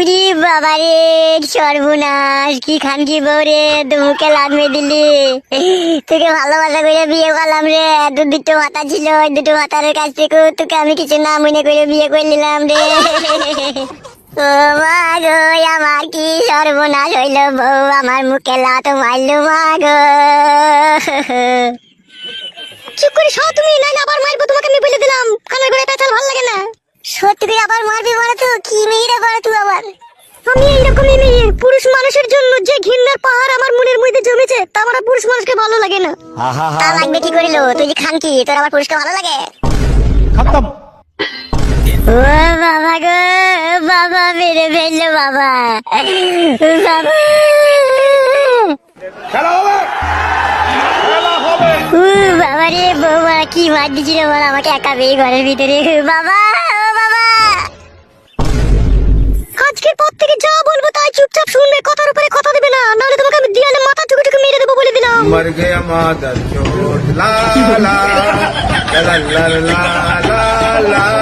উরি বাবা সর্বনাশ। কি খান কি বউ রে মুখে লাগমে দিলি। তোকে ভালোবাসা করে বিয়ে করলাম রে। দু দুটো ভাতা ছিল দুটো ভাতার কাছ থেকে তোকে আমি কিছু না মনে করে বিয়ে করে নিলাম রে। ও মা আমার কি সর্বনাশ হইল বউ, আমার মুখে লাত মারলো মা গো। চুপ করে সব তুমি না আবার মারবো তোমাকে আমি বলে দিলাম কানের গোড়ায় পেঁচাল ভালো লাগে না ভর্তি আবার মারবি বলে তো? কি বলে তুই আবার? আমি মেয়ে। পুরুষ মানুষের জন্য যে ঘৃণার পাহাড় আমার মনের মধ্যে জমেছে তা আমার পুরুষ মানুষকে ভালো লাগে না। তা লাগবে কি তুই যে খান কি তোর আমার পুরুষকে ভালো লাগে? খতম। ও বাবা গো বাবা মেরে ফেলল বাবা। বাবা। বাবা রে বৌমা কি মার দিছিল বল আমাকে একা বেয়ে ঘরের ভিতরে। বাবা। मर गया मादर चोट ला ला। ला ला ला ला ला।